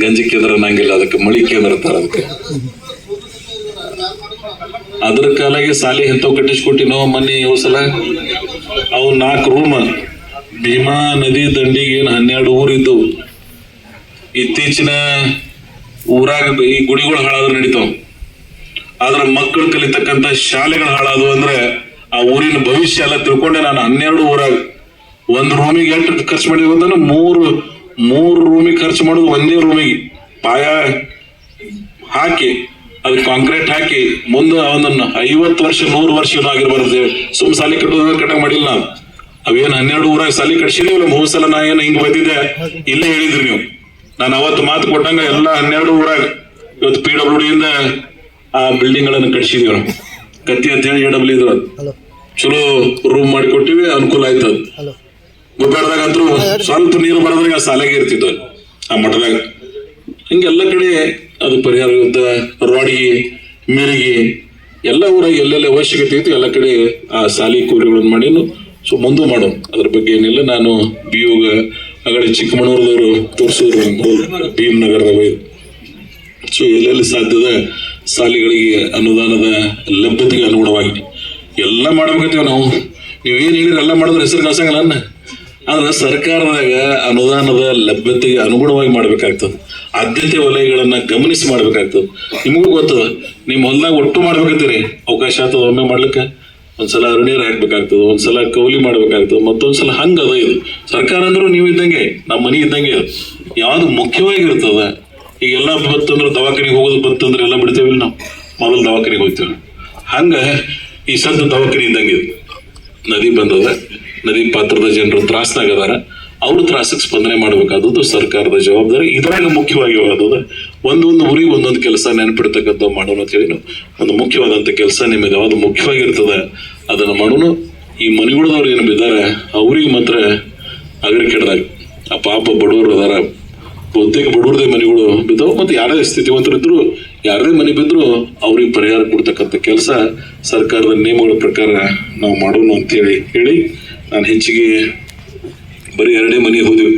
ಗಂಜಿ ಕೇಂದ್ರ ಅನ್ನಂಗಿಲ್ಲ ಅದಕ್ಕೆ ಮಳಿ ಕೇಂದ್ರ ಅದಕ್ಕೆ. ಅದ್ರ ಕಾಲಾಗೆ ಸಾಲಿ ಎಂತವ್ ಕಟ್ಟಿಸ್ಕೊಟ್ಟಿನೋ ಮನೆ ಯಾವ ಸಲ ಅವು ನಾಲ್ಕು ರೂಮ್. ಭೀಮಾ ನದಿ ದಂಡಿಗೆ ಏನು ಹನ್ನೆರಡು ಊರಿದ್ದವು ಇತ್ತೀಚಿನ ಊರಾಗ ಈ ಗುಡಿಗಳು ಹಾಳಾದ್ರೆ ನಡೀತಾವ. ಆದ್ರ ಮಕ್ಕಳು ಕಲಿತಕ್ಕಂತ ಶಾಲೆಗಳು ಹಾಳಾದವು ಅಂದ್ರೆ ಆ ಊರಿನ ಭವಿಷ್ಯ ಎಲ್ಲ ತಿಳ್ಕೊಂಡೆ ನಾನು ಹನ್ನೆರಡು ಊರಾಗ. ಒಂದ್ ರೂಮಿಗೆ ಎಂಟು ಖರ್ಚು ಮಾಡಿದ್ವಿ ಅಂದ್ರೆ ಮೂರು ಮೂರು ರೂಮಿಗೆ ಖರ್ಚು ಮಾಡೋದು ಒಂದೇ ರೂಮಿಗೆ ಪಾಯ ಹಾಕಿ ಅದಕ್ಕೆ ಕಾಂಕ್ರೀಟ್ ಹಾಕಿ, ಮುಂದೆ ಒಂದನ್ನು ಐವತ್ತು ವರ್ಷ, ನೂರು ವರ್ಷ ಏನೋ ಆಗಿರ್ಬಾರ್ದು ಸುಮ್ ಸಾಲಿ ಕಟ್ಟೋದ್ರೆ ಕಟ್ಟಂಗ್ ಮಾಡಿಲ್ಲ ನಾವು ಅವೇನು ಹನ್ನೆರಡು ಊರಾಗ ಸಾಲಿ ಕಟ್ಸಿದೀವಲ್ಲ ಮೂರು ಸಲ ನಾ ಏನು ಹಿಂಗ್ ಬಂದಿದ್ದೆ? ಇಲ್ಲೇ ಹೇಳಿದ್ರಿ ನೀವು. ನಾನು ಅವತ್ತು ಮಾತು ಕೊಟ್ಟಂಗ ಎಲ್ಲ ಹನ್ನೆರಡು ಊರಾಗ. ಇವತ್ತು ಪಿ ಡಬ್ಲ್ಯೂ ಡಿಯಿಂದ ಆ ಬಿಲ್ಡಿಂಗ್ಗಳನ್ನು ಕಟ್ಸಿದೀವಿ ನಾವು. ಕತ್ತಿ ಅಂತ ಹೇಳಿ ಡಬ್ಲ್ಯೂ ಇದ್ರ. ಚಲೋ ರೂಮ್ ಮಾಡಿಕೊಟ್ಟಿವಿ ಅನುಕೂಲ ಆಯ್ತು ಅದು. ಹಲೋ. ಅಂತೂ ಸ್ವಲ್ಪ ನೀರು ಬರೋದ್ರಾಗ ಆ ಸಾಲಾಗೆ ಇರ್ತಿದ್ವು ಅಲ್ಲಿ, ಆ ಮಠದಾಗ. ಹಿಂಗೆಲ್ಲ ಕಡೆ ಅದು ಪರಿಹಾರ ಇರುತ್ತೆ ರೋಡಿಗೆ ಮಿರಿಗೆ ಎಲ್ಲ ಊರಾಗ ಎಲ್ಲೆಲ್ಲ ಅವಶ್ಯಕತೆ ಇತ್ತು ಎಲ್ಲ ಕಡೆ ಆ ಸಾಲಿ ಕೂಲಿಗಳನ್ನು ಮಾಡೀನು ಸೊ ಮುಂದೆ ಮಾಡು ಅದ್ರ ಬಗ್ಗೆ ಏನಿಲ್ಲ. ನಾನು ಬಿಯೋಗ ಆಗಡೆ ಚಿಕ್ಕಮಗಳೂರದವರು ತೋರಿಸಿದ್ರು ಭೀಮ್ ನಗರದ ಸೊ ಎಲ್ಲೆಲ್ಲಿ ಸಾಧ್ಯದ ಸಾಲಿಗಳಿಗೆ ಅನುದಾನದ ಲಭ್ಯತೆಗೆ ಅನುಗುಣವಾಗಿ ಎಲ್ಲ ಮಾಡ್ಬೇಕತ್ತೀವಿ ನಾವು. ನೀವೇನು ಹೇಳಿದ್ರೆ ಎಲ್ಲ ಮಾಡಿದ್ರೆ ಹೆಸರು ಕಳ್ಸಂಗಿಲ್ಲ ಅನ್ನ. ಆದ್ರೆ ಸರ್ಕಾರದಾಗ ಅನುದಾನದ ಲಭ್ಯತೆಗೆ ಅನುಗುಣವಾಗಿ ಮಾಡ್ಬೇಕಾಗ್ತದೆ. ಆದ್ಯತೆ ವಲಯಗಳನ್ನು ಗಮನಿಸಿ ಮಾಡ್ಬೇಕಾಗ್ತದೆ. ನಿಮಗೂ ಗೊತ್ತದ, ನಿಮ್ಮ ಹೊಲ್ದಾಗ ಒಟ್ಟು ಮಾಡ್ಬೇಕತ್ತೀರಿ. ಅವಕಾಶ ಆಗ್ತದ ಒಮ್ಮೆ ಮಾಡ್ಲಿಕ್ಕೆ? ಒಂದ್ಸಲ ಅರಣ್ಯರು ಹಾಕ್ಬೇಕಾಗ್ತದೆ ಒಂದ್ಸಲ ಕೌಲಿ ಮಾಡ್ಬೇಕಾಗ್ತದೆ, ಮತ್ತೊಂದ್ಸಲ ಹಂಗದ ಇದು. ಸರ್ಕಾರ ಅಂದ್ರೂ ನೀವು ಇದ್ದಂಗೆ ನಮ್ಮ ಮನೆ ಇದ್ದಂಗೆ ಯಾವ್ದು ಮುಖ್ಯವಾಗಿರ್ತದ? ಈಗೆಲ್ಲ ಬಂತಂದ್ರೆ ದವಾಖಾನೆಗೆ ಹೋಗೋದು ಬಂತಂದ್ರೆ ಎಲ್ಲ ಬಿಡ್ತೇವಿಲ್ಲ ನಾವು. ಮೊದಲು ದವಾಖಾನೆಗೆ ಹೋಗ್ತೇವೆ. ಹಂಗ ಈ ಸದ್ದ ದವಾಖಾನೆ ಇದ್ದಂಗೆ ಇದು. ನದಿ ಬಂದದ. ನದಿ ಪಾತ್ರದ ಜನರು ತ್ರಾಸ್ನಾಗದಾರ ಅವ್ರ ತ್ರಾಸಕ್ಕೆ ಸ್ಪಂದನೆ ಮಾಡಬೇಕಾದದ್ದು ಸರ್ಕಾರದ ಜವಾಬ್ದಾರಿ. ಇದ್ರಾಗ ಮುಖ್ಯವಾಗಿ ಯಾವ್ದದ ಒಂದೊಂದು ಊರಿಗೆ ಒಂದೊಂದು ಕೆಲಸ ನೆನಪಿಡ್ತಕ್ಕಂಥ ಮಾಡೋಣ ಅಂತ ಹೇಳಿ ನಾವು. ಒಂದು ಮುಖ್ಯವಾದಂಥ ಕೆಲಸ ನಿಮಗೆ ಯಾವ್ದು ಮುಖ್ಯವಾಗಿರ್ತದ ಅದನ್ನ ಮಾಡೋಣ. ಈ ಮನೆಗಳದವ್ರು ಏನು ಬಿದ್ದಾರೆ ಅವ್ರಿಗೆ ಮಾತ್ರ ಅಗರ ಕೆಡ್ದಾಗ ಆ ಪಾಪ ಬಡವರು ಅದಾರ. ಬಹುತೇಕ ಬಡವ್ರದೇ ಮನೆಗಳು ಬಿದ್ದವು ಮತ್ತೆ ಯಾರೇ ಸ್ಥಿತಿವಂತರು ಇದ್ರು, ಯಾರದೇ ಮನೆ ಬಿದ್ರು ಅವ್ರಿಗೆ ಪರಿಹಾರ ಕೊಡ್ತಕ್ಕಂಥ ಕೆಲಸ ಸರ್ಕಾರದ ನಿಯಮಗಳ ಪ್ರಕಾರ ನಾವು ಮಾಡೋಣ ಅಂತೇಳಿ ಹೇಳಿ ನಾನು ಹೆಚ್ಚಿಗೆ ಬರೀ ಎರಡೇ ಮನೆ ಹೋದ್ವಿ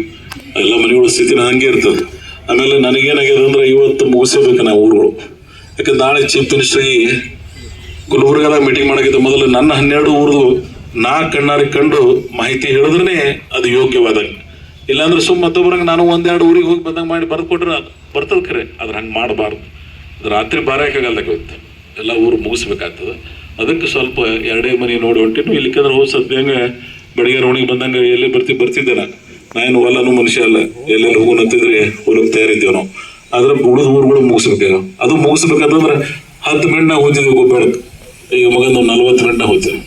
ಎಲ್ಲ ಮನೆಗಳ ಸ್ಥಿತಿನ ಹಂಗೆ ಇರ್ತದೆ. ಆಮೇಲೆ ನನಗೇನಾಗ್ಯದ ಅಂದ್ರೆ ಇವತ್ತು ಮುಗಿಸಬೇಕು ನಾವು ಊರುಗಳು. ಯಾಕಂದ್ರೆ ನಾಳೆ ಚೀಫ್ ಮಿನಿಸ್ಟ್ರಿಗೆ ಗುಲ್ಬರ್ಗದ ಮೀಟಿಂಗ್ ಮಾಡಕ್ಕಿಂತ ಮೊದಲು ನನ್ನ ಹನ್ನೆರಡು ಊರದು ನಾ ಕಣ್ಣಾರಿ ಕಂಡು ಮಾಹಿತಿ ಹೇಳಿದ್ರೆ ಅದು ಯೋಗ್ಯವಾದಂಗ. ಇಲ್ಲಾಂದ್ರೆ ಸುಮ್ಮ ಮತ್ತೊಬ್ಬರಂಗೆ ನಾನು ಒಂದೆರಡು ಊರಿಗೆ ಹೋಗಿ ಬಂದಂಗೆ ಮಾಡಿ ಬರ್ದು ಕೊಟ್ರೆ ಬರ್ತದ ಖರೆ ಅದ್ರ ಹಂಗೆ ಮಾಡಬಾರ್ದು. ರಾತ್ರಿ ಬಾರಕ್ಕಾಗಲ್ಲ ಇವತ್ತು ಎಲ್ಲ ಊರು ಮುಗಿಸ್ಬೇಕಾಗ್ತದ. ಅದಕ್ಕೆ ಸ್ವಲ್ಪ ಎರಡೇ ಮನೆ ನೋಡಿ ಹೊಂಟಿನು ಇಲ್ಲಿಕಂದ್ರೆ ಹೋಗಿ ಸದ್ಯ ಹೆಂಗೆ ಬೆಳಗ್ಗೆ ರೋಣಿಗೆ ಬಂದಂಗೆ ಎಲ್ಲಿ ಬರ್ತಿ ಬರ್ತಿದ್ದೆ ನಾನು ನಾನು ಹೊಲನು ಮನುಷ್ಯ ಅಲ್ಲ. ಎಲ್ಲೆಲ್ಲಿ ಹೋಗೋಣ ಅಂತಿದ್ರೆ ಹೊಲಕ್ಕೆ ತಯಾರಿದ್ದೇವೆ ನಾವು. ಆದ್ರೆ ಉಳಿದ ಊರುಗಳು ಮುಗಿಸ್ಬೇಕು ಅದು ಮುಗಿಸ್ಬೇಕಂತಂದ್ರೆ ಹತ್ತು ಮಿನಿಟ್ನಾಗ ಹೋಗ್ತಿದ್ವಿ ಗೊಬ್ಬರಕ್ಕೆ. ಈಗ ಮಗನ ನಲ್ವತ್ತು ಮಿನಿಟ್ನಾಗ ಹೋಗ್ತೇವೆ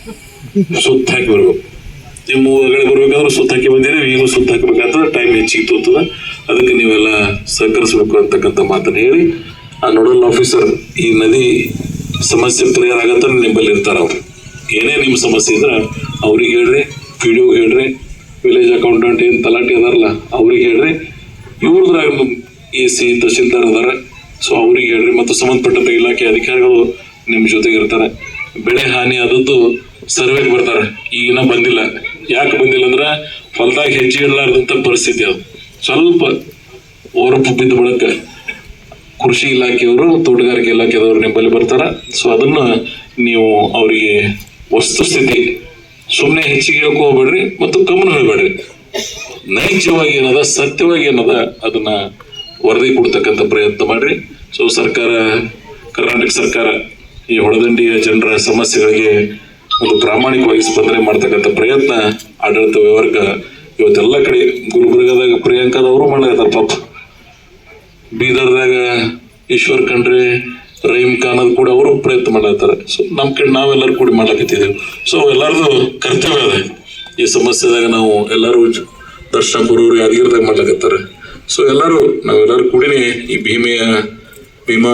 ಸುತ್ತ ಹಾಕಿ ಬರ್ಬೇಕು. ನಿಮ್ಮ ಹೊರಗಡೆ ಬರ್ಬೇಕಾದ್ರೆ ಸುತ್ತಾಕಿ ಬಂದಿದ್ದೀವಿ ಈಗ ಸುತ್ತ ಟೈಮ್ ಹೆಚ್ಚಿಗೆ ತೋತದ. ಅದಕ್ಕೆ ನೀವೆಲ್ಲ ಸಹಕರಿಸಬೇಕು ಅಂತಕ್ಕಂಥ ಮಾತನ್ನು ಹೇಳಿ. ಆ ನೋಡಲ್ ಆಫೀಸರ್ ಈ ನದಿ ಸಮಸ್ಯೆ ಪರಿಹಾರ ಆಗತ್ತ ನಿಮ್ಮಲ್ಲಿ ಇರ್ತಾರೆ ಅವರು. ಏನೇ ನಿಮ್ಮ ಸಮಸ್ಯೆ ಇದ್ರೆ ಅವ್ರಿಗೆ ಹೇಳ್ರಿ ಪಿ ಡಿ ಹೇಳ್ರಿ ವಿಲೇಜ್ ಅಕೌಂಟೆಂಟ್ ಏನು ತಲಾಟಿ ಅದಾರಲ್ಲ, ಅವ್ರಿಗೆ ಹೇಳ್ರಿ. ಇವ್ರದ್ರಾಗ ಎ ಸಿ ತಹಶೀಲ್ದಾರ್ ಅದಾರ ಸೊ ಅವ್ರಿಗೆ ಹೇಳ್ರಿ ಮತ್ತು ಸಂಬಂಧಪಟ್ಟಂತ ಇಲಾಖೆ ಅಧಿಕಾರಿಗಳು ನಿಮ್ಮ ಜೊತೆಗೆ ಇರ್ತಾರೆ. ಬೆಳೆ ಹಾನಿ ಆದದ್ದು ಸರ್ವೆಗೆ ಬರ್ತಾರೆ, ಈಗಿನ ಬಂದಿಲ್ಲ. ಯಾಕೆ ಬಂದಿಲ್ಲ ಅಂದ್ರೆ ಹೊಲದಾಗ ಹೆಜ್ಜೆ ಇಡಲಾರ್ದಂಥ ಪರಿಸ್ಥಿತಿ ಅದು. ಸ್ವಲ್ಪ ಓರಪ್ಪು ಬಿದ್ದ ಬಳಕ ಕೃಷಿ ಇಲಾಖೆಯವರು ತೋಟಗಾರಿಕೆ ಇಲಾಖೆದವರು ನಿಮ್ಮಲ್ಲಿ ಬರ್ತಾರ. ಸೊ ಅದನ್ನ ನೀವು ಅವರಿಗೆ ವಸ್ತುಸ್ಥಿತಿ ಸುಮ್ಮನೆ ಹೆಚ್ಚಿಗೆ ಹೋಗ್ಬೇಡ್ರಿ ಮತ್ತು ಗಮನ ಹೇಳ್ಬೇಡ್ರಿ. ನೈಜವಾಗಿ ಏನದ, ಸತ್ಯವಾಗಿ ಏನದ, ಅದನ್ನ ವರದಿ ಕೊಡ್ತಕ್ಕಂಥ ಪ್ರಯತ್ನ ಮಾಡ್ರಿ. ಸೊ ಸರ್ಕಾರ, ಕರ್ನಾಟಕ ಸರ್ಕಾರ ಈ ಹೊಳದಂಡಿಯ ಜನರ ಸಮಸ್ಯೆಗಳಿಗೆ ಒಂದು ಪ್ರಾಮಾಣಿಕವಾಗಿ ಸ್ಪಂದನೆ ಮಾಡ್ತಕ್ಕಂಥ ಪ್ರಯತ್ನ ಆಡಳಿತ ವ್ಯವಹಾರಕ್ಕೆ ಇವತ್ತೆಲ್ಲ ಕಡೆ ಗುಲ್ಬರ್ಗದಾಗ ಪ್ರಿಯಾಂಕಾದವರು ಮಾಡಲಾಗ್ತಾರೆ ಪಾಪ. ಬೀದರ್ದಾಗ ಈಶ್ವರ್ ಖಂಡ್ರೆ ರಹೀಮ್ ಖಾನ್ ಅದು ಕೂಡ ಅವರು ಪ್ರಯತ್ನ ಮಾಡ್ತಾರೆ ಸೊ ನಮ್ಮ ಕಡೆ ನಾವೆಲ್ಲರೂ ಕೂಡಿ ಮಾಡ್ಲಕತ್ತಿದ್ದೇವೆ. ಸೊ ಎಲ್ಲರದು ಕರ್ತವ್ಯ ಅದ. ಈ ಸಮಸ್ಯೆದಾಗ ನಾವು ಎಲ್ಲರೂ ದರ್ಶನ ಬರೋರು ಯಾದಗಿರಿದಾಗ ಮಾಡ್ಲಕತ್ತಾರ. ಸೊ ಎಲ್ಲರೂ ನಾವೆಲ್ಲರೂ ಕೂಡಿನೇ ಈ ಭೀಮೆಯ, ಭೀಮಾ